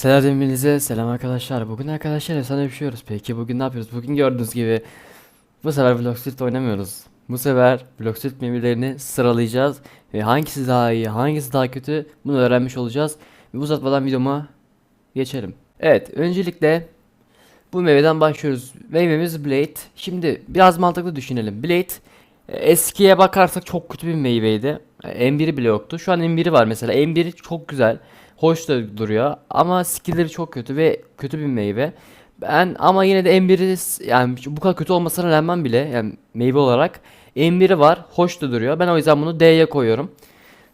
Selam hepinize selam arkadaşlar. Bugün arkadaşlar efsane yapıyoruz. Peki bugün ne yapıyoruz? Bugün gördüğünüz gibi bu sefer Block Street oynamıyoruz. Bu sefer Block Street meyvelerini sıralayacağız ve hangisi daha iyi, hangisi daha kötü bunu öğrenmiş olacağız. Ve uzatmadan videoma geçelim. Evet, öncelikle bu meyveden başlıyoruz. Meyvemiz Blade. Şimdi biraz mantıklı düşünelim. Blade e, eskiye bakarsak çok kötü bir meyveydi. E, M1'i bile yoktu. Şu an M1'i var mesela. M1'i çok güzel. Hoş da duruyor ama skill'leri çok kötü ve kötü bir meyve. Ben ama yine de M1'i s- yani bu kadar kötü olmasına rağmen bile yani meyve olarak M1'i var. Hoş da duruyor. Ben o yüzden bunu D'ye koyuyorum.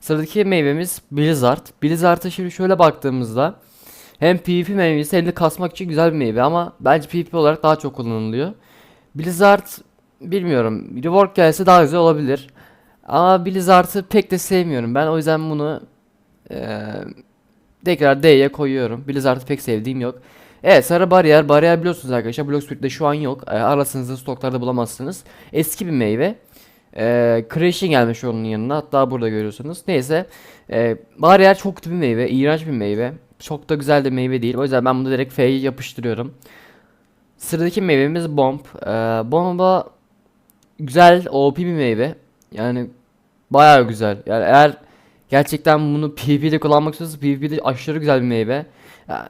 Sıradaki meyvemiz Blizzard. Blizzard'a şimdi şöyle baktığımızda hem PvP meyvesi hem de kasmak için güzel bir meyve ama bence PvP olarak daha çok kullanılıyor. Blizzard bilmiyorum. Rework gelse daha güzel olabilir. Ama Blizzard'ı pek de sevmiyorum. Ben o yüzden bunu eee tekrar D'ye koyuyorum. Blizzard'ı pek sevdiğim yok. Evet sarı bariyer. Bariyer biliyorsunuz arkadaşlar. Bloxburg'da şu an yok. E, arasınızda stoklarda bulamazsınız. Eski bir meyve. E, Crashing gelmiş onun yanına. Hatta burada görüyorsunuz. Neyse. E, bariyer çok kötü bir meyve. iğrenç bir meyve. Çok da güzel de meyve değil. O yüzden ben bunu direkt F'ye yapıştırıyorum. Sıradaki meyvemiz Bomb. E, bomba güzel OP bir meyve. Yani bayağı güzel. Yani eğer gerçekten bunu PvP'de kullanmak istiyorsanız PvP'de aşırı güzel bir meyve. Ya,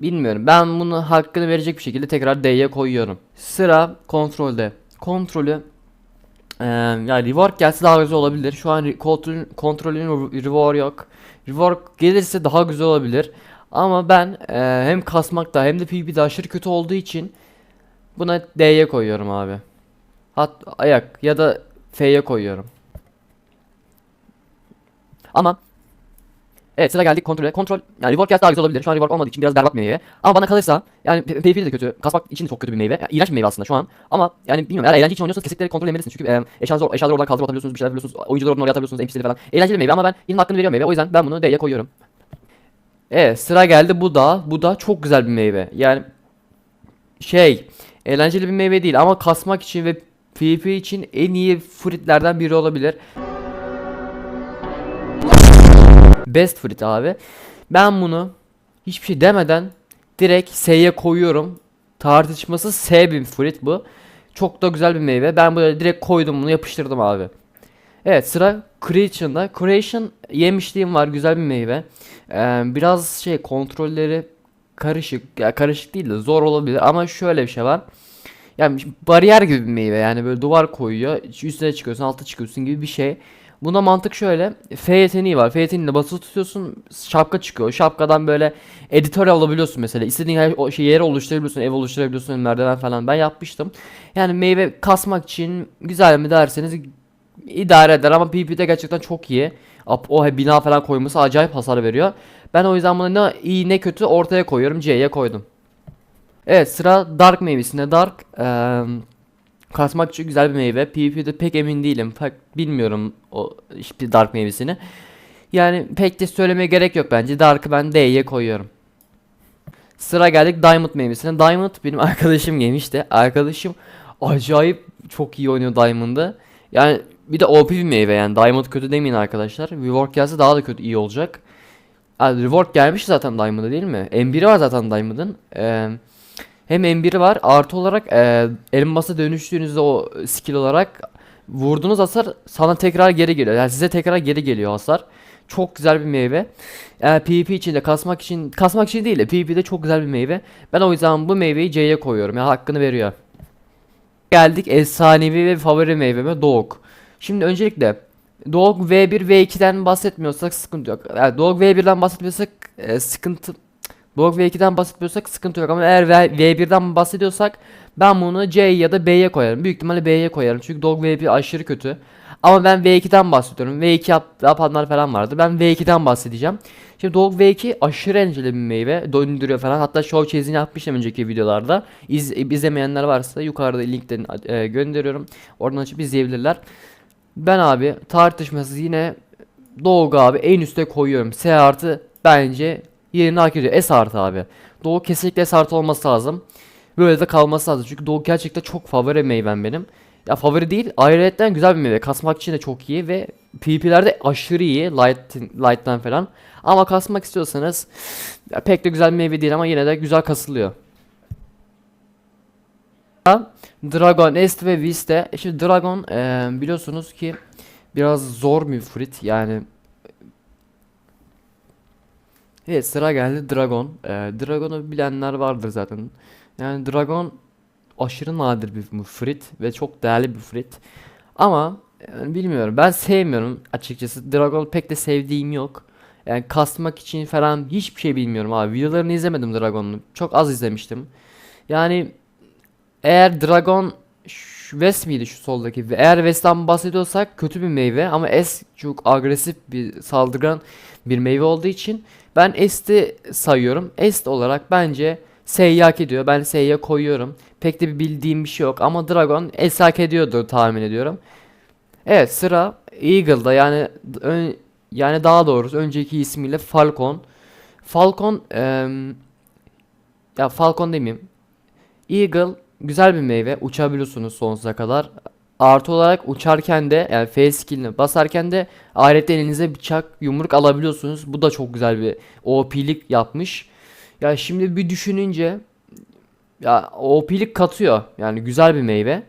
bilmiyorum. Ben bunu hakkını verecek bir şekilde tekrar D'ye koyuyorum. Sıra kontrolde. Kontrolü eee yani rework gelse daha güzel olabilir. Şu an re- kontrolün, kontrolün re- rework yok. Rework gelirse daha güzel olabilir. Ama ben eee, hem kasmakta hem de PvP'de aşırı kötü olduğu için buna D'ye koyuyorum abi. Hat ayak ya da F'ye koyuyorum. Ama Evet sıra geldik kontrole. Kontrol yani rework gelse daha güzel olabilir. Şu an rework olmadığı için biraz berbat meyve. Ama bana kalırsa yani PvP de kötü. Kasmak için de çok kötü bir meyve. Yani iğrenç bir meyve aslında şu an. Ama yani bilmiyorum eğer eğlence için oynuyorsanız kesinlikle kontrol etmelisiniz. Çünkü e, eşyaları, eşyaları oradan kaldırıp atabiliyorsunuz, bir şeyler yapabiliyorsunuz. Oyuncuları oradan oraya atabiliyorsunuz, NPC'leri falan. Eğlenceli meyve ama ben yine hakkını veriyorum meyve. O yüzden ben bunu D'ye koyuyorum. Evet sıra geldi bu da. Bu da çok güzel bir meyve. Yani şey eğlenceli bir meyve değil ama kasmak için ve PvP için en iyi fruitlerden biri olabilir. Best fruit abi. Ben bunu hiçbir şey demeden direkt S'ye koyuyorum. Tartışması S bir fruit bu. Çok da güzel bir meyve. Ben böyle direkt koydum bunu yapıştırdım abi. Evet sıra Creation'da. Creation yemişliğim var güzel bir meyve. Ee, biraz şey kontrolleri karışık. Ya karışık değil de zor olabilir ama şöyle bir şey var. Yani bariyer gibi bir meyve yani böyle duvar koyuyor. Üstüne çıkıyorsun, alta çıkıyorsun gibi bir şey. Buna mantık şöyle. F yeteneği var. F yeteneğiyle basılı tutuyorsun. Şapka çıkıyor. Şapkadan böyle editör alabiliyorsun mesela. İstediğin her o şey yeri oluşturabiliyorsun. Ev oluşturabiliyorsun. Merdiven falan. Ben yapmıştım. Yani meyve kasmak için güzel mi derseniz idare eder ama PvP'de gerçekten çok iyi. O bina falan koyması acayip hasar veriyor. Ben o yüzden bunu ne iyi ne kötü ortaya koyuyorum. C'ye koydum. Evet sıra Dark meyvesinde. Dark eee kasmak için güzel bir meyve. PvP'de pek emin değilim. Pek bilmiyorum o işte Dark meyvesini. Yani pek de söylemeye gerek yok bence. Dark'ı ben D'ye koyuyorum. Sıra geldik Diamond meyvesine. Diamond benim arkadaşım yemişti. Arkadaşım acayip çok iyi oynuyor Diamond'ı. Yani bir de OP bir meyve yani. Diamond kötü demeyin arkadaşlar. Rework gelse daha da kötü iyi olacak. Yani Rework gelmiş zaten Diamond'a değil mi? M1'i var zaten Diamond'ın. Eee hem M1'i var artı olarak e, elmasa dönüştüğünüzde o skill olarak vurduğunuz hasar sana tekrar geri geliyor. Yani size tekrar geri geliyor hasar. Çok güzel bir meyve. Yani PvP için de kasmak için kasmak için değil de PvP'de çok güzel bir meyve. Ben o yüzden bu meyveyi C'ye koyuyorum. Yani hakkını veriyor. Geldik efsanevi ve favori meyveme Dog. Şimdi öncelikle Dog V1 V2'den bahsetmiyorsak sıkıntı yok. Yani Dog V1'den bahsetmiyorsak e, sıkıntı Dog V2'den bahsetmiyorsak sıkıntı yok ama eğer V- V1'den bahsediyorsak ben bunu C ya da B'ye koyarım. Büyük ihtimalle B'ye koyarım çünkü Dog V1 aşırı kötü. Ama ben V2'den bahsediyorum. V2 yap, yapanlar falan vardı. Ben V2'den bahsedeceğim. Şimdi Dog V2 aşırı eğlenceli bir meyve. Döndürüyor falan. Hatta show chase'ini yapmıştım önceki videolarda. İz, izlemeyenler varsa yukarıda linkten e, gönderiyorum. Oradan açıp izleyebilirler. Ben abi tartışmasız yine Dog abi en üste koyuyorum. S artı bence yerini hak ediyor. S artı abi. Doğu kesinlikle S artı olması lazım. Böyle de kalması lazım. Çünkü Doğu gerçekten çok favori meyvem benim. Ya favori değil. Ayrıyetten güzel bir meyve. Kasmak için de çok iyi ve PvP'lerde aşırı iyi. Light, Light'tan falan. Ama kasmak istiyorsanız ya pek de güzel bir meyve değil ama yine de güzel kasılıyor. Dragon, Est ve Viste. E Şimdi Dragon eee, biliyorsunuz ki biraz zor bir fruit yani. Evet sıra geldi Dragon. Eee Dragon'u bilenler vardır zaten. Yani Dragon aşırı nadir bir fruit ve çok değerli bir fruit. Ama yani bilmiyorum ben sevmiyorum açıkçası. Dragon pek de sevdiğim yok. Yani kasmak için falan hiçbir şey bilmiyorum abi. Videolarını izlemedim Dragon'un. Çok az izlemiştim. Yani eğer Dragon West miydi şu soldaki? Eğer West'ten bahsediyorsak kötü bir meyve ama S çok agresif bir saldırgan bir meyve olduğu için ben S'ti sayıyorum. S olarak bence S'yi ediyor. Ben S'ye koyuyorum. Pek de bir bildiğim bir şey yok ama Dragon S hak ediyordur tahmin ediyorum. Evet sıra Eagle'da yani ön- yani daha doğrusu önceki ismiyle Falcon. Falcon em, ya Falcon demeyeyim. Eagle güzel bir meyve. Uçabiliyorsunuz sonsuza kadar. Artı olarak uçarken de yani F skill'ini basarken de ayrıca elinize bıçak, yumruk alabiliyorsunuz. Bu da çok güzel bir OP'lik yapmış. Ya şimdi bir düşününce ya OP'lik katıyor. Yani güzel bir meyve.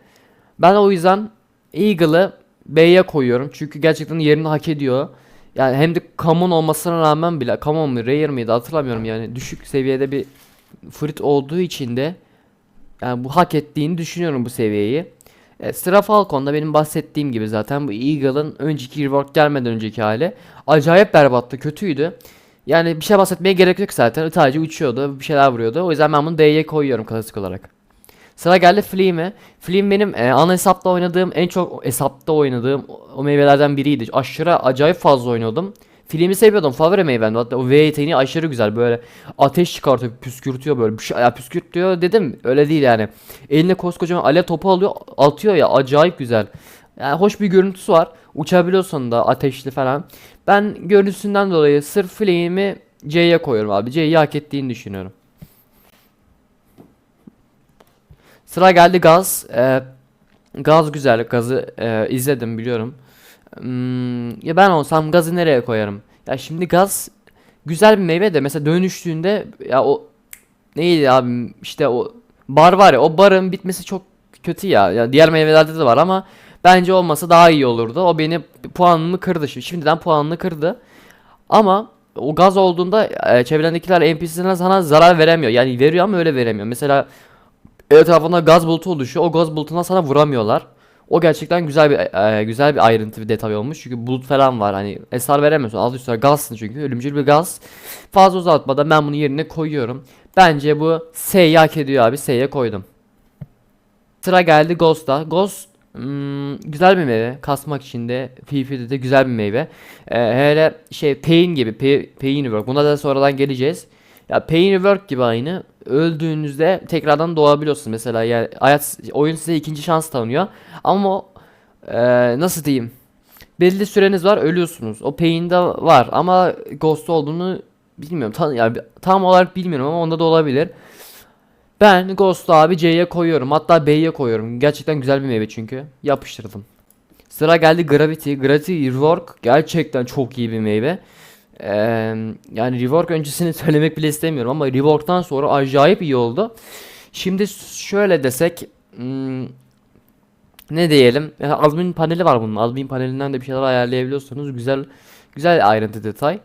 Ben o yüzden Eagle'ı B'ye koyuyorum. Çünkü gerçekten yerini hak ediyor. Yani hem de common olmasına rağmen bile common mı rare mıydı hatırlamıyorum yani düşük seviyede bir fruit olduğu için de yani bu hak ettiğini düşünüyorum bu seviyeyi. E, sıra Falcon'da benim bahsettiğim gibi zaten bu Eagle'ın önceki rework gelmeden önceki hali acayip berbattı, kötüydü. Yani bir şey bahsetmeye gerek yok zaten. Sadece uçuyordu, bir şeyler vuruyordu. O yüzden ben bunu D'ye koyuyorum klasik olarak. Sıra geldi Fleam'e. Fleam benim e, ana hesapta oynadığım, en çok hesapta oynadığım o, meyvelerden biriydi. Aşırı acayip fazla oynuyordum. Fleam'i seviyordum. Favori meyvemdi. Hatta o V yeteneği aşırı güzel. Böyle ateş çıkartıyor, püskürtüyor böyle. Bir şey ya püskürtüyor dedim. Öyle değil yani. Eline koskocaman alev topu alıyor, atıyor ya. Acayip güzel. Yani hoş bir görüntüsü var. Uçabiliyorsun da ateşli falan. Ben görüntüsünden dolayı sırf Flame'i C'ye koyuyorum abi. C'yi hak ettiğini düşünüyorum. Sıra geldi gaz. Ee, gaz güzel. Gazı e, izledim biliyorum. Hmm, ya ben olsam gazı nereye koyarım? Ya şimdi gaz güzel bir meyve de mesela dönüştüğünde ya o neydi abi işte o bar var ya o barın bitmesi çok kötü ya. Ya diğer meyvelerde de var ama bence olmasa daha iyi olurdu. O beni puanımı kırdı. Şi- Şimdiden puanını kırdı. Ama o gaz olduğunda e, çevrendekiler NPC'ler sana zarar veremiyor. Yani veriyor ama öyle veremiyor. Mesela etrafında gaz bulutu oluşuyor. O gaz bulutuna sana vuramıyorlar. O gerçekten güzel bir e, güzel bir ayrıntı bir detay olmuş. Çünkü bulut falan var. Hani hasar veremiyorsun. Alt üstüne gazsın çünkü. Ölümcül bir gaz. Fazla uzatmadan ben bunu yerine koyuyorum. Bence bu S'yi hak ediyor abi. S'ye koydum. Sıra geldi Ghost'a. Ghost hmm, güzel bir meyve. Kasmak için de PvP'de de güzel bir meyve. Ee, hele şey Pain gibi Pain Rework. Buna da sonradan geleceğiz. Ya Pain Rework gibi aynı. Öldüğünüzde tekrardan doğabiliyorsun. Mesela yani hayat oyun size ikinci şans tanıyor. Ama e, nasıl diyeyim? Belli süreniz var ölüyorsunuz. O Pain'de var ama Ghost olduğunu bilmiyorum. Tam, yani tam olarak bilmiyorum ama onda da olabilir. Ben Ghost'u abi C'ye koyuyorum. Hatta B'ye koyuyorum. Gerçekten güzel bir meyve çünkü. Yapıştırdım. Sıra geldi Gravity. Gravity Rework gerçekten çok iyi bir meyve. Ee, yani Rework öncesini söylemek bile istemiyorum ama Rework'tan sonra acayip iyi oldu. Şimdi şöyle desek hmm, ne diyelim? Yani admin paneli var bunun. Admin panelinden de bir şeyler ayarlayabiliyorsunuz. Güzel güzel ayrıntı detay.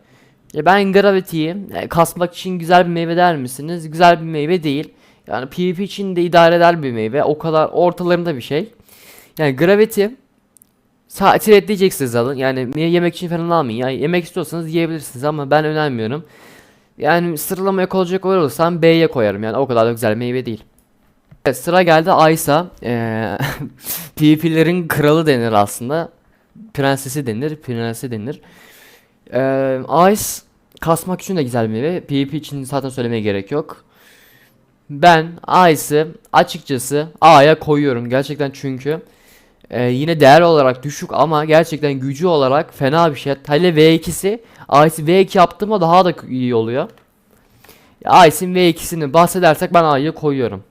Ben Gravity'yi e, kasmak için güzel bir meyve der misiniz? Güzel bir meyve değil. Yani PvP için de idare eder bir meyve. O kadar ortalarında bir şey. Yani Gravity Saati reddeyeceksiniz alın. Yani ye- yemek için falan almayın. Yani yemek istiyorsanız yiyebilirsiniz ama ben önermiyorum. Yani sıralamaya koyacak olursam B'ye koyarım. Yani o kadar da güzel meyve değil. Evet, sıra geldi Aysa. Ee, PvP'lerin kralı denir aslında. Prensesi denir, prensi denir. Ee, Ice kasmak için de güzel meyve. PvP için zaten söylemeye gerek yok. Ben Ice'ı açıkçası A'ya koyuyorum. Gerçekten çünkü ee, yine değer olarak düşük ama gerçekten gücü olarak fena bir şey. Hele V2'si Ice'i V2 yaptığımda daha da iyi oluyor. Ice'in V2'sini bahsedersek ben A'yı koyuyorum.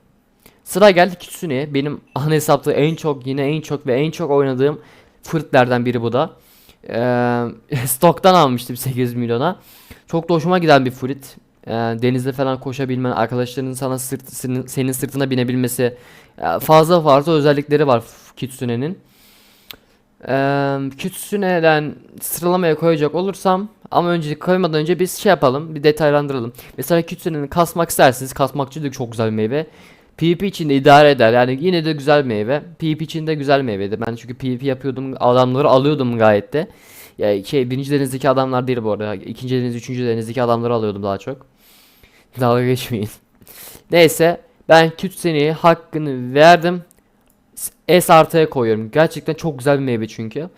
Sıra geldi Kitsune'ye. Benim ana hesapta en çok yine en çok ve en çok oynadığım fırtlerden biri bu da. Ee, stoktan almıştım 8 milyona. Çok da hoşuma giden bir frit. Ee, denizde falan koşabilmen, arkadaşlarının sana sırt, senin, sırtına binebilmesi. Ee, fazla fazla özellikleri var Kitsune'nin. Ee, Kitsune'den sıralamaya koyacak olursam ama önce koymadan önce biz şey yapalım bir detaylandıralım. Mesela Kitsune'nin kasmak isterseniz kasmakçı da çok güzel bir meyve. PvP için de idare eder yani yine de güzel meyve. PvP için de güzel meyvedir. Ben çünkü PvP yapıyordum adamları alıyordum gayet de. Ya şey birinci denizdeki adamlar değil bu arada. İkinci deniz, üçüncü denizdeki adamları alıyordum daha çok. Dalga geçmeyin. Neyse ben Kitsune'ye hakkını verdim. S artıya koyuyorum. Gerçekten çok güzel bir meyve çünkü.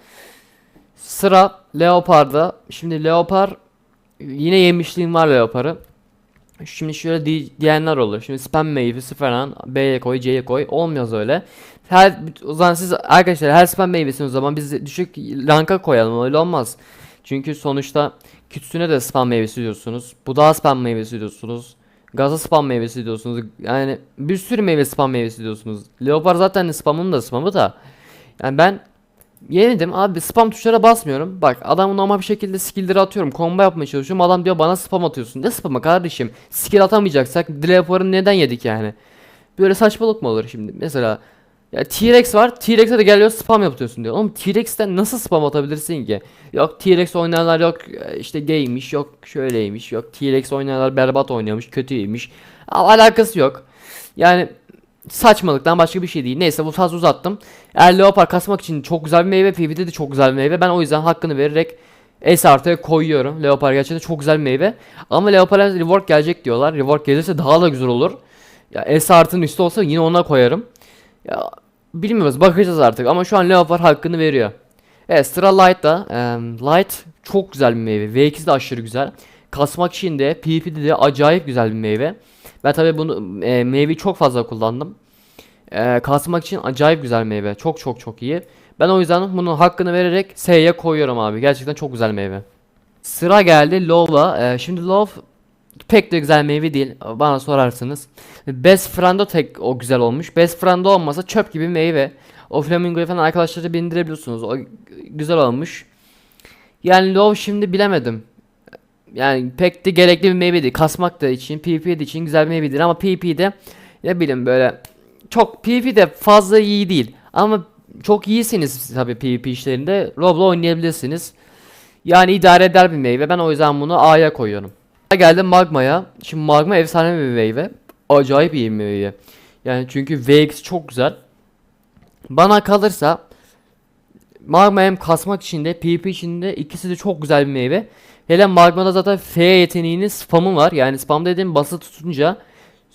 Sıra Leopard'da. Şimdi Leopard yine yemişliğim var Leopard'ı. Şimdi şöyle di- diyenler olur. Şimdi spam meyvesi falan B'ye koy, C'ye koy. Olmuyor öyle. Her o zaman siz arkadaşlar her spam meyvesini o zaman biz düşük ranka koyalım. Öyle olmaz. Çünkü sonuçta Kitsune de spam meyvesi diyorsunuz. Bu da spam meyvesi diyorsunuz. Gaza spam meyvesi diyorsunuz. Yani bir sürü meyve spam meyvesi diyorsunuz. Leopard zaten spamın da spamı da. Yani ben Yenidim abi spam tuşlara basmıyorum. Bak adamı normal bir şekilde skill'leri atıyorum. Combo yapmaya çalışıyorum. Adam diyor bana spam atıyorsun. Ne spamı kardeşim? Skill atamayacaksak Leopard'ı neden yedik yani? Böyle saçmalık mı olur şimdi? Mesela ya T-Rex var. T-Rex'e de geliyor spam yapıyorsun diyor. Oğlum T-Rex'ten nasıl spam atabilirsin ki? Yok T-Rex oynayanlar yok e, işte gaymiş yok şöyleymiş yok T-Rex oynayanlar berbat oynuyormuş kötüymüş. Al- Alakası yok. Yani saçmalıktan başka bir şey değil. Neyse bu fazla uzattım. Eğer leopar kasmak için çok güzel bir meyve. PvP'de de çok güzel bir meyve. Ben o yüzden hakkını vererek S artıya koyuyorum. Leopar gerçekten çok güzel bir meyve. Ama Leopar'a rework gelecek diyorlar. Rework gelirse daha da güzel olur. Ya S artının üstü olsa yine ona koyarım. Ya bilmiyoruz bakacağız artık ama şu an Leopar hakkını veriyor. Evet sıra Light'ta. Eee, Light çok güzel bir meyve. V2 de aşırı güzel. Kasmak için de PvP'de de acayip güzel bir meyve. Ben tabii bunu e, meyveyi çok fazla kullandım. E, kasmak için acayip güzel meyve. Çok çok çok iyi. Ben o yüzden bunun hakkını vererek S'ye koyuyorum abi. Gerçekten çok güzel meyve. Sıra geldi Love'a. E, şimdi Love pek de güzel meyve değil. Bana sorarsınız. Best Friend'o tek o güzel olmuş. Best Friend'o olmasa çöp gibi meyve. O flamingoyu falan arkadaşlara bindirebiliyorsunuz. O güzel olmuş. Yani Love şimdi bilemedim. Yani pek de gerekli bir meyve değil. Kasmak da için, PvP de için güzel bir meyvedir ama PvP'de ne bileyim böyle çok PvP'de fazla iyi değil. Ama çok iyisiniz tabii PvP işlerinde. Roblo oynayabilirsiniz. Yani idare eder bir meyve. Ben o yüzden bunu A'ya koyuyorum. Geldim Magma'ya. Şimdi Magma efsane bir meyve. Acayip iyi bir meyve. Yani çünkü VX çok güzel. Bana kalırsa Magma hem kasmak için de PvP için de ikisi de çok güzel bir meyve. Hele Magma'da zaten F yeteneğinin spamı var. Yani spam dediğim bası tutunca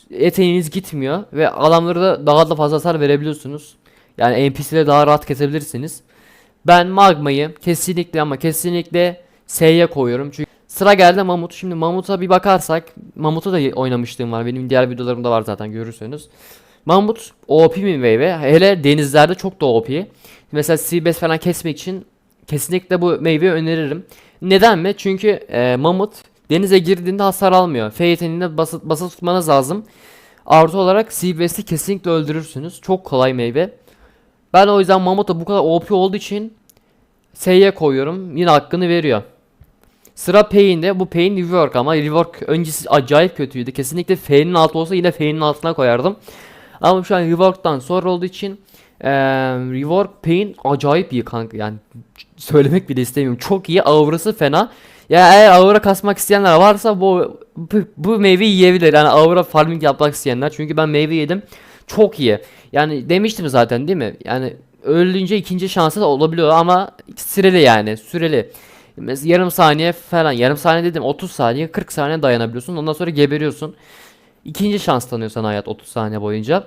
yeteneğiniz gitmiyor ve adamları da daha da fazla hasar verebiliyorsunuz. Yani NPC'leri daha rahat kesebilirsiniz. Ben Magma'yı kesinlikle ama kesinlikle S'ye koyuyorum. Çünkü sıra geldi Mamut. Şimdi Mamut'a bir bakarsak Mamut'a da oynamışlığım var. Benim diğer videolarımda var zaten görürsünüz. Mamut OP bir meyve. Hele denizlerde çok da OP. Mesela Seabass falan kesmek için kesinlikle bu meyveyi öneririm. Neden mi? Çünkü e, mamut denize girdiğinde hasar almıyor. F yeteneğinde bası, basa tutmanız lazım. Artı olarak Seabass'i kesinlikle öldürürsünüz. Çok kolay meyve. Ben o yüzden mamut'a bu kadar OP olduğu için S'ye koyuyorum. Yine hakkını veriyor. Sıra Pain'de. Bu Pain rework ama rework öncesi acayip kötüydü. Kesinlikle F'nin altı olsa yine F'nin altına koyardım. Ama şu an rework'tan sonra olduğu için eee rework Pain acayip iyi kanka. Yani söylemek bile istemiyorum. Çok iyi. Aurası fena. Ya eğer aura kasmak isteyenler varsa bu bu, bu meyveyi yiyebilir. Yani aura farming yapmak isteyenler. Çünkü ben meyve yedim. Çok iyi. Yani demiştim zaten değil mi? Yani ölünce ikinci şansı da olabiliyor ama süreli yani. Süreli. Mesela yarım saniye falan. Yarım saniye dedim 30 saniye 40 saniye dayanabiliyorsun. Ondan sonra geberiyorsun. İkinci şans tanıyor sana hayat 30 saniye boyunca.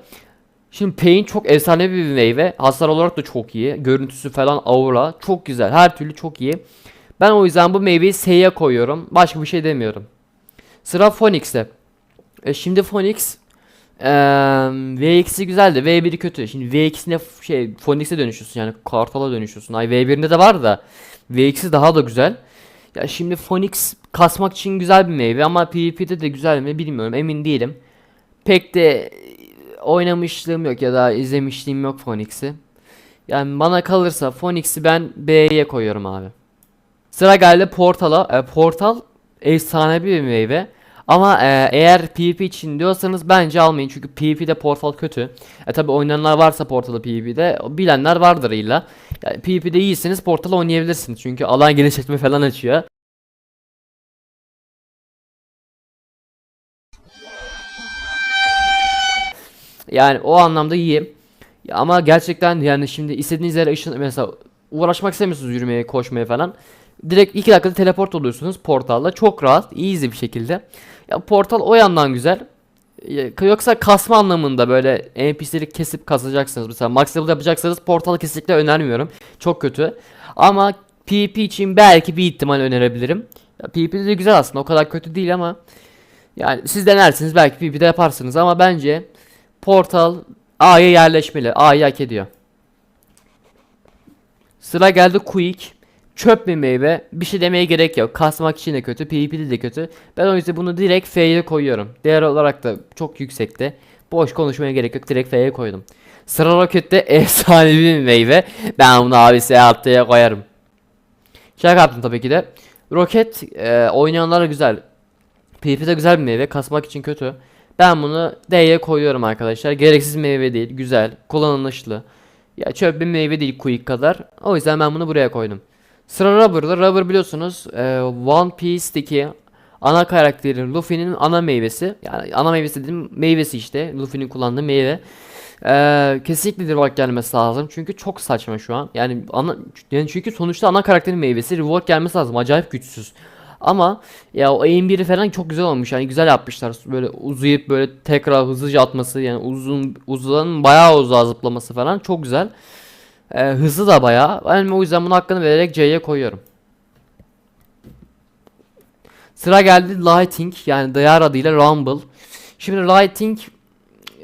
Şimdi Pain çok efsane bir meyve. Hasar olarak da çok iyi. Görüntüsü falan aura çok güzel. Her türlü çok iyi. Ben o yüzden bu meyveyi S'ye koyuyorum. Başka bir şey demiyorum. Sıra Phoenix'te. E şimdi Phoenix eee V2'si güzel de V1'i kötü. Şimdi V2'sine f- şey Phoenix'e dönüşüyorsun yani Kartal'a dönüşüyorsun. Ay V1'inde de var da V2'si daha da güzel. Ya şimdi Phoenix kasmak için güzel bir meyve ama PvP'de de güzel mi bilmiyorum emin değilim. Pek de oynamışlığım yok ya da izlemişliğim yok Phoenix'i. Yani bana kalırsa Phoenix'i ben B'ye koyuyorum abi. Sıra geldi Portal'a. E, Portal efsane bir meyve. Ama e, eğer PvP için diyorsanız bence almayın çünkü PvP'de Portal kötü. E tabi oynayanlar varsa Portal'ı PvP'de bilenler vardır illa. Yani PvP'de iyisiniz Portal oynayabilirsiniz çünkü alan genişletme falan açıyor. Yani o anlamda iyi. Ama gerçekten yani şimdi istediğiniz yere ışın mesela uğraşmak istemiyorsunuz yürümeye, koşmaya falan. Direkt 2 dakikada teleport oluyorsunuz portalla. Çok rahat, easy bir şekilde. Ya portal o yandan güzel. Yoksa kasma anlamında böyle NPC'leri kesip kasacaksınız. Mesela max level yapacaksanız portalı kesinlikle önermiyorum. Çok kötü. Ama PvP için belki bir ihtimal önerebilirim. PvP'de de güzel aslında o kadar kötü değil ama yani siz denersiniz belki PvP'de yaparsınız ama bence Portal A'ya yerleşmeli. A'yı hak ediyor. Sıra geldi Quick. Çöp bir meyve. Bir şey demeye gerek yok. Kasmak için de kötü. PvP'de de kötü. Ben o yüzden bunu direkt F'ye koyuyorum. Değer olarak da çok yüksekte. Boş konuşmaya gerek yok. Direkt F'ye koydum. Sıra Rocket'te efsanevi bir meyve. Ben bunu abi haftaya koyarım. Şaka yaptım tabii ki de. Roket e, oynayanlara güzel. PvP'de güzel bir meyve. Kasmak için kötü. Ben bunu D'ye koyuyorum arkadaşlar. Gereksiz meyve değil. Güzel. Kullanışlı. Ya çöp bir meyve değil Quick kadar. O yüzden ben bunu buraya koydum. Sıra Rubber'da. Rubber biliyorsunuz e, One Piece'teki ana karakteri Luffy'nin ana meyvesi. Yani ana meyvesi dediğim meyvesi işte. Luffy'nin kullandığı meyve. E, kesinlikle rework gelmesi lazım. Çünkü çok saçma şu an. Yani ana yani çünkü sonuçta ana karakterin meyvesi rework gelmesi lazım. Acayip güçsüz. Ama ya o aim 1'i falan çok güzel olmuş. Yani güzel yapmışlar. Böyle uzayıp böyle tekrar hızlıca atması yani uzun uzun bayağı uzağa zıplaması falan çok güzel. Ee, hızlı da bayağı. Ben o yüzden bunun hakkını vererek C'ye koyuyorum. Sıra geldi Lighting yani diğer adıyla Rumble. Şimdi Lighting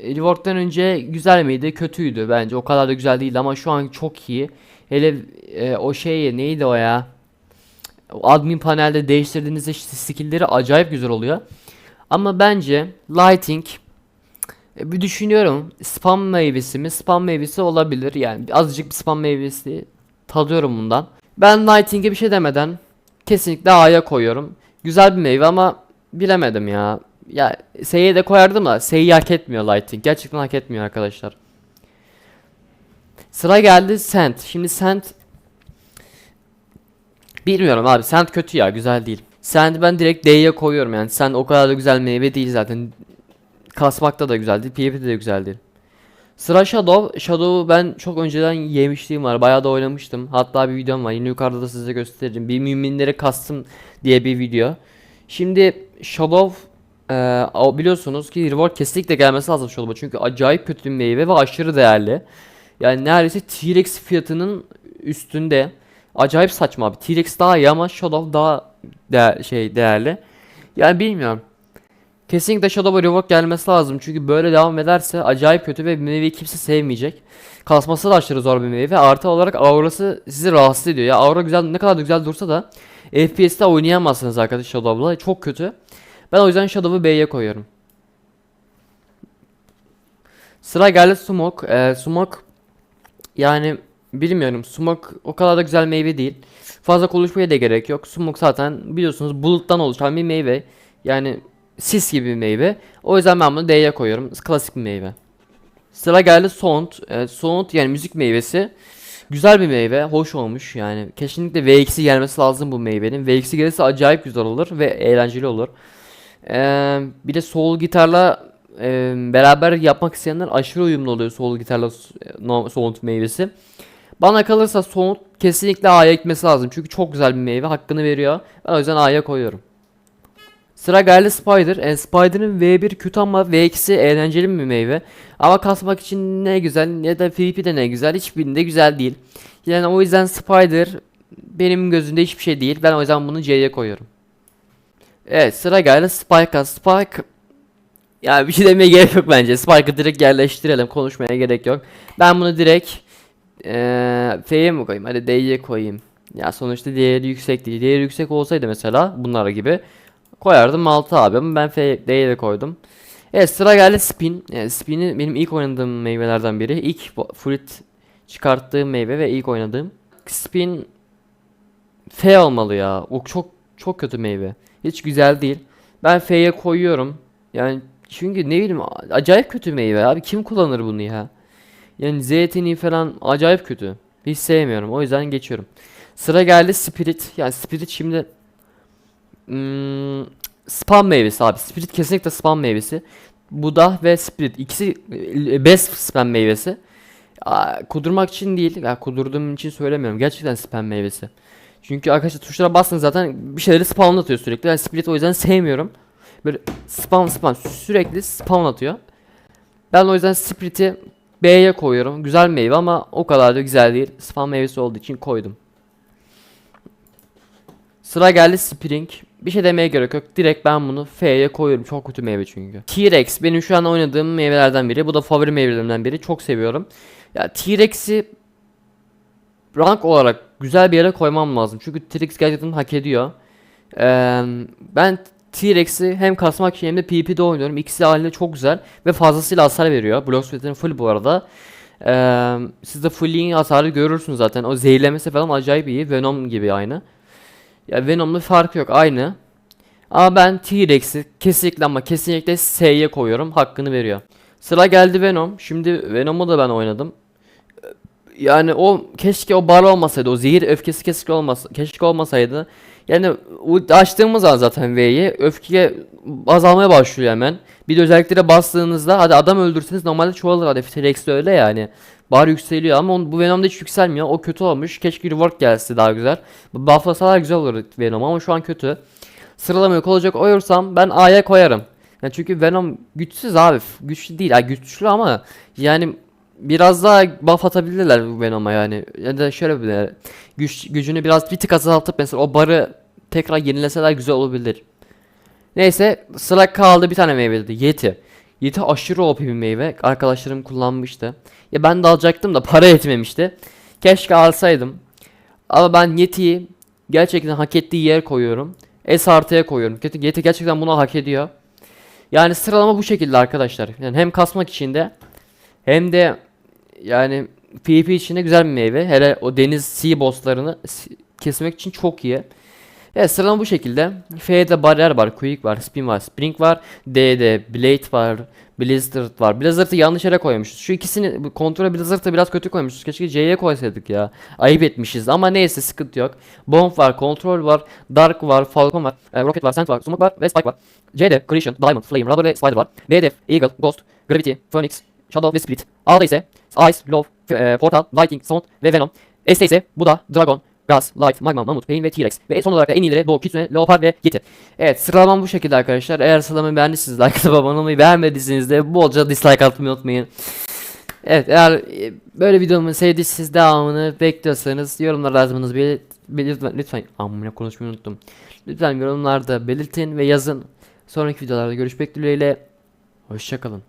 e, Rework'tan önce güzel miydi? Kötüydü bence. O kadar da güzel değildi ama şu an çok iyi. Hele e, o şey neydi o ya? Admin panelde değiştirdiğinizde skill'leri acayip güzel oluyor. Ama bence Lighting e, bir düşünüyorum. Spam meyvesi mi? Spam meyvesi olabilir. Yani azıcık bir spam meyvesi tadıyorum bundan. Ben Lighting'e bir şey demeden kesinlikle A'ya koyuyorum. Güzel bir meyve ama bilemedim ya. Ya S'ye de koyardım da S'yi hak etmiyor Lighting. Gerçekten hak etmiyor arkadaşlar. Sıra geldi Sent. Şimdi Sent Bilmiyorum abi Sand kötü ya güzel değil. Sand'i ben direkt D'ye koyuyorum yani. Sand o kadar da güzel meyve değil zaten. Kasmakta da güzel değil. PvP'de de güzel. Sıra Shadow. Shadow'u ben çok önceden yemişliğim var. Bayağı da oynamıştım. Hatta bir videom var. Yine yukarıda da size gösteririm. Bir müminlere kastım diye bir video. Şimdi Shadow e, o biliyorsunuz ki reward kesinlikle gelmesi lazım Shadow'a. Çünkü acayip kötü bir meyve ve aşırı değerli. Yani neredeyse T-Rex fiyatının üstünde. Acayip saçma abi. T-Rex daha iyi ama Shadow daha değer, şey değerli. Yani bilmiyorum. Kesinlikle Shadow'a rework gelmesi lazım. Çünkü böyle devam ederse acayip kötü ve meyveyi kimse sevmeyecek. Kasması da aşırı zor bir meyve. Artı olarak aurası sizi rahatsız ediyor. Ya aura güzel ne kadar da güzel dursa da FPS'te oynayamazsınız arkadaşlar Shadow'la. Çok kötü. Ben o yüzden Shadow'u B'ye koyuyorum. Sıra geldi Smoke. Ee, Smoke yani Bilmiyorum. Smoke o kadar da güzel meyve değil. Fazla konuşmaya da gerek yok. Smoke zaten biliyorsunuz buluttan oluşan bir meyve. Yani sis gibi bir meyve. O yüzden ben bunu D'ye koyuyorum. Klasik bir meyve. Sıra geldi Sound. Evet, Sound yani müzik meyvesi. Güzel bir meyve. Hoş olmuş yani. Kesinlikle V2'si gelmesi lazım bu meyvenin. V2'si gelirse acayip güzel olur ve eğlenceli olur. Ee, bir de soul gitarla e, beraber yapmak isteyenler aşırı uyumlu oluyor soul gitarla no, sound meyvesi. Bana kalırsa soğut kesinlikle A'ya gitmesi lazım. Çünkü çok güzel bir meyve. Hakkını veriyor. Ben o yüzden A'ya koyuyorum. Sıra geldi Spider. E, Spider'ın V1 kötü ama V2'si eğlenceli bir meyve. Ama kasmak için ne güzel ya da PvP de ne güzel. Hiçbirinde güzel değil. Yani o yüzden Spider benim gözümde hiçbir şey değil. Ben o yüzden bunu C'ye koyuyorum. Evet sıra geldi Spike'a. Spike yani bir şey demeye gerek yok bence. Spike'ı direkt yerleştirelim. Konuşmaya gerek yok. Ben bunu direkt ee, F'ye mi koyayım? Hadi D'ye koyayım. Ya sonuçta değeri yüksek değil. Değeri yüksek olsaydı mesela bunlar gibi koyardım 6 abi ama ben D'ye de koydum. Evet sıra geldi Spin. Yani Spin'i benim ilk oynadığım meyvelerden biri. İlk fruit çıkarttığım meyve ve ilk oynadığım. Spin F olmalı ya. O çok çok kötü meyve. Hiç güzel değil. Ben F'ye koyuyorum. Yani çünkü ne bileyim acayip kötü meyve abi. Kim kullanır bunu ya? Yani zeytini falan acayip kötü. Hiç sevmiyorum. O yüzden geçiyorum. Sıra geldi Spirit. Yani Spirit şimdi hmm, spam meyvesi abi. Spirit kesinlikle spam meyvesi. Buda ve Spirit ikisi e, best spam meyvesi. Kudurmak için değil. Ya kudurduğum için söylemiyorum. Gerçekten spam meyvesi. Çünkü arkadaşlar tuşlara bastığınız zaten bir şeyleri spamlatıyor sürekli. Yani Spirit o yüzden sevmiyorum. Böyle spam spam sürekli spamlatıyor. Ben o yüzden Spirit'i B'ye koyuyorum. Güzel meyve ama o kadar da güzel değil. Spam meyvesi olduğu için koydum. Sıra geldi Spring. Bir şey demeye gerek yok. Direkt ben bunu F'ye koyuyorum. Çok kötü meyve çünkü. T-Rex benim şu an oynadığım meyvelerden biri. Bu da favori meyvelerimden biri. Çok seviyorum. Ya T-Rex'i rank olarak güzel bir yere koymam lazım. Çünkü T-Rex gerçekten hak ediyor. Eee, ben T-Rex'i hem kasmak için hem de PvP'de oynuyorum. İkisi halinde çok güzel ve fazlasıyla hasar veriyor. Block Sweat'in full bu arada. Eee siz de fulling hasarı görürsünüz zaten. O zehirlemesi falan acayip iyi. Venom gibi aynı. Ya Venom'la farkı yok aynı. Ama ben T-Rex'i kesinlikle ama kesinlikle S'ye koyuyorum. Hakkını veriyor. Sıra geldi Venom. Şimdi Venom'u da ben oynadım. Yani o keşke o bar olmasaydı. O zehir öfkesi keşke olmasa keşke olmasaydı. Yani açtığımız an zaten V'yi öfke azalmaya başlıyor hemen. Bir de özelliklere bastığınızda hadi adam öldürseniz normalde çoğalır hadi T-Rex'te öyle yani. Bar yükseliyor ama on, bu Venom'da hiç yükselmiyor. O kötü olmuş. Keşke rework gelse daha güzel. Bufflasalar güzel olur Venom ama şu an kötü. Sıralama yok olacak oyursam ben A'ya koyarım. Yani çünkü Venom güçsüz abi. Güçlü değil. Yani güçlü ama yani biraz daha buff atabilirler Venom'a yani. Ya da şöyle bir güç gücünü biraz bir tık azaltıp mesela o barı tekrar yenileseler güzel olabilir. Neyse sıra kaldı bir tane meyveydi. Yeti. Yeti aşırı OP bir meyve. Arkadaşlarım kullanmıştı. Ya ben de alacaktım da para etmemişti. Keşke alsaydım. Ama ben Yeti'yi gerçekten hak ettiği yer koyuyorum. S artıya koyuyorum. Yeti, gerçekten bunu hak ediyor. Yani sıralama bu şekilde arkadaşlar. Yani hem kasmak için de hem de yani PvP için de güzel bir meyve. Hele o deniz sea bosslarını kesmek için çok iyi. Evet sıralama bu şekilde. F'de bariyer var, quick var, spin var, spring var, D'de blade var, blizzard var. Blizzard'ı yanlış yere koymuşuz. Şu ikisini bu kontrol blizzard'ı biraz kötü koymuşuz. Keşke C'ye koysaydık ya. Ayıp etmişiz ama neyse sıkıntı yok. Bomb var, control var, dark var, falcon var, e, rocket var, sand var, smoke var ve spike var. C'de creation, diamond, flame, rubber ve spider var. B'de eagle, ghost, gravity, phoenix, shadow ve split. A'da ise ice, love, e, portal, lightning, sound ve venom. S'te ise Buda, dragon, Gaz, Light, Magma, Mamut, Pain ve T-Rex. Ve son olarak da en iyileri Doğu, Kitsune, Leopard ve Yeti. Evet sıralamam bu şekilde arkadaşlar. Eğer sıralamayı beğendiyseniz like atıp abone olmayı beğenmediyseniz de bolca dislike atmayı unutmayın. Evet eğer e, böyle videomu sevdiyseniz devamını bekliyorsanız yorumlarda yazmanızı belirt, belirtme lütfen. Amına konuşmayı unuttum. Lütfen yorumlarda belirtin ve yazın. Sonraki videolarda görüşmek dileğiyle. Hoşçakalın.